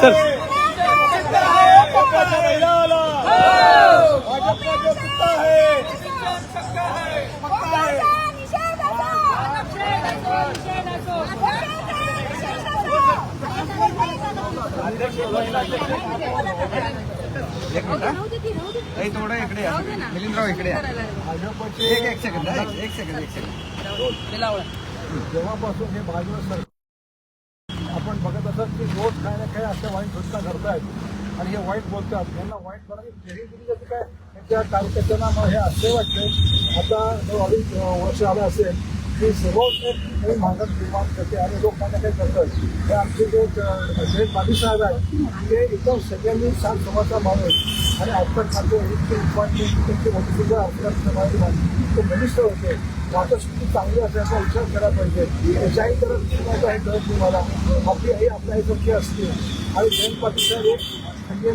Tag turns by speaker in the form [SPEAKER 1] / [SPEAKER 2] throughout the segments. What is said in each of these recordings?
[SPEAKER 1] Sir Thank you.
[SPEAKER 2] एक minute हा. थोडं इकडे या. मिलिंदराव इकडे एक एक सेकंद हा, एक एक सेकंद एक सेकंद
[SPEAKER 3] जेव्हापासून हे भाजप सरकार आपण बघत असत की रोज काय ना काय अशा वाईट घटना घडतायत. आणि हे वाईट बोलतात. यांना वाईट जाते काय? त्यांच्या कार्यकर्त्यांना मग हे असे वाटते आता जो अडीच वर्ष आलं असेल. की रोज एक निर्माण करते आणि लोक काय काय करतात हे आमचे जे अं, जयंत साहेब आहेत ते एकदम सगळ्यांनी शांत समाजचा माणूस. आणि आजकाल खाते इतके डिपार्टमेंट त्यांचे मोठे ते बलिष्ठ होते. वाटस्थिती चांगली असल्याचा विचार करायला पाहिजे. त्याच्याही तरफ शिकवायचं हे कळत नाही मला आपली आई आपल्या आईसारखी असते. आणि जयंत पाटील साहेब हे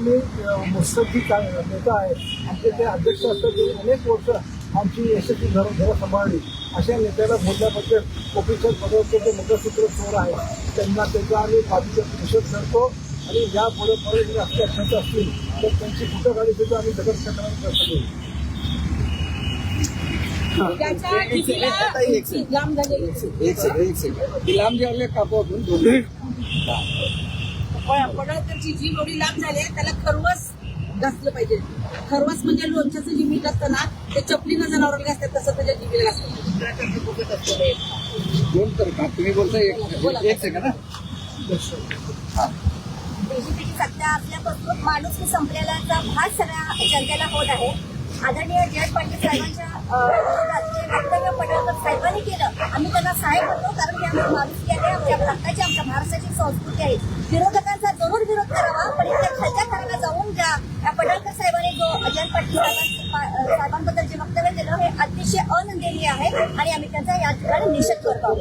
[SPEAKER 3] मुस्तकी नेता आहे आमचे ते अध्यक्ष असतात ते अनेक वर्ष आमची यशस्वी घर घरं सांभाळली. अशा नेत्याला बोलल्याबद्दल ऑफिसर पदाचे जे मंगळसूत्र चोर आहे त्यांना त्याचा आम्ही बाजूचा निषेध करतो. आणि या पुढे पुढे जर असले अत्यंत असतील तर त्यांची कुठं गाडी सुद्धा आम्ही दगड क्षेत्रात करतो.
[SPEAKER 4] लांब
[SPEAKER 2] कापू आपण
[SPEAKER 4] लांब झाली त्याला खरवस घासलं पाहिजे. खरवस म्हणजे लोणच्याचं जे मीठ असतं ना ते चपलीनं जनावराला घासतात तसं त्याच्या जिभेला घासलं
[SPEAKER 2] दोन तर का? तुम्ही बोलता एक सेकंड हा?
[SPEAKER 5] बीजेपीची सत्ता असल्यापासून माणूस संपलेल्याचा भास सगळ्या जनतेला होत आहे. आदरणीय जयंत पाटील साहेबांच्या वक्तव्य साहेबांनी केलं. आम्ही त्यांना साहेब म्हणतो कारण की आमची माणुसकी आहे आमच्या भारताची आमच्या महाराष्ट्राची संस्कृती आहे. विरोधकांचा जरूर विरोध करावा पण इथे या पडळकर साहेबांनी जो अजय पाटील साहेबां- साहेबांबद्दल जे वक्तव्य केलं हे अतिशय अनंदनीय आहे आणि आम्ही त्यांचा या ठिकाणी निषेध करतो.